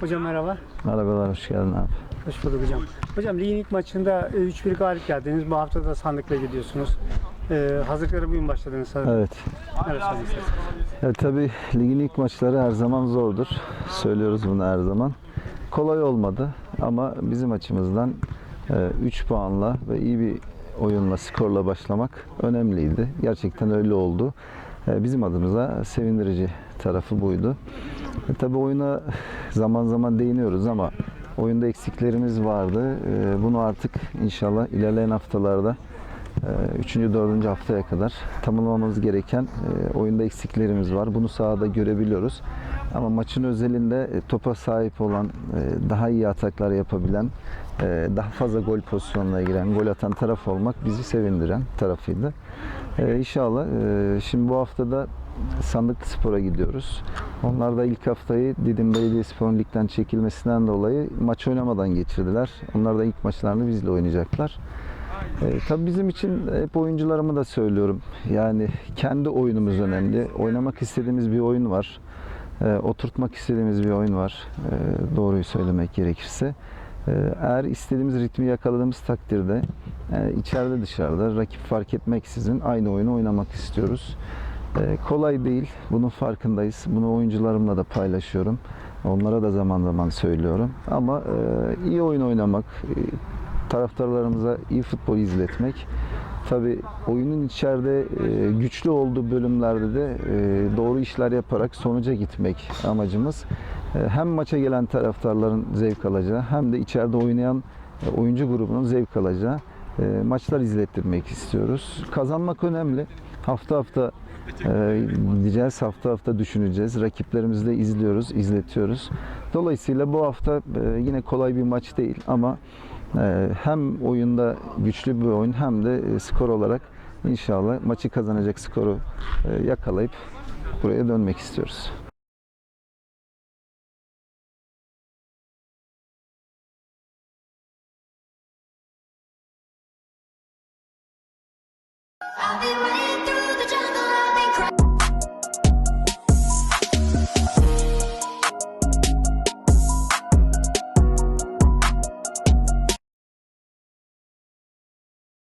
Hocam merhaba. Merhabalar, hoş geldin abi. Hoş bulduk hocam. Hocam ligin ilk maçında e, 3-1 galip geldiniz. Bu hafta da sandıkla gidiyorsunuz. Ee, hazırlıklara bugün başladınız sanırım. Evet, Evet. ya tabii ligin ilk maçları her zaman zordur. Söylüyoruz bunu her zaman. Kolay olmadı ama bizim açımızdan 3 puanla ve iyi bir oyunla, skorla başlamak önemliydi. Gerçekten öyle oldu. E, Bizim adımıza sevindirici tarafı buydu. E, Tabii oyuna zaman zaman değiniyoruz ama oyunda eksiklerimiz vardı. E, Bunu artık inşallah ilerleyen haftalarda 3. 4. haftaya kadar tamamlamamız gereken e, oyunda eksiklerimiz var. Bunu sahada görebiliyoruz. Ama maçın özelinde e, topa sahip olan, e, daha iyi ataklar yapabilen, e, daha fazla gol pozisyonuna giren, gol atan taraf olmak bizi sevindiren tarafıydı. İnşallah şimdi bu haftada Sandıklı Spor'a gidiyoruz. Onlar da ilk haftayı Didim Belediyespor'un ligden çekilmesinden dolayı maç oynamadan geçirdiler. Onlar da ilk maçlarını bizle oynayacaklar. E, tabii bizim için hep oyuncularıma da söylüyorum. Yani kendi oyunumuz önemli. Oynamak istediğimiz bir oyun var. E, oturtmak istediğimiz bir oyun var. E, doğruyu söylemek gerekirse. E, eğer istediğimiz ritmi yakaladığımız takdirde e, içeride dışarıda rakip fark etmeksizin aynı oyunu oynamak istiyoruz. E, kolay değil. Bunun farkındayız. Bunu oyuncularımla da paylaşıyorum. Onlara da zaman zaman söylüyorum. Ama e, iyi oyun oynamak, e, taraftarlarımıza iyi futbol izletmek. Tabi oyunun içeride e, güçlü olduğu bölümlerde de e, doğru işler yaparak sonuca gitmek amacımız. E, hem maça gelen taraftarların zevk alacağı hem de içeride oynayan oyuncu grubunun zevk alacağı maçlar izlettirmek istiyoruz. Kazanmak önemli. Hafta hafta e, gideceğiz, hafta hafta düşüneceğiz. Rakiplerimizi de izliyoruz, izletiyoruz. Dolayısıyla bu hafta e, yine kolay bir maç değil ama ee, hem oyunda güçlü bir oyun hem de e, skor olarak inşallah maçı kazanacak skoru e, yakalayıp buraya dönmek istiyoruz. I've been running through the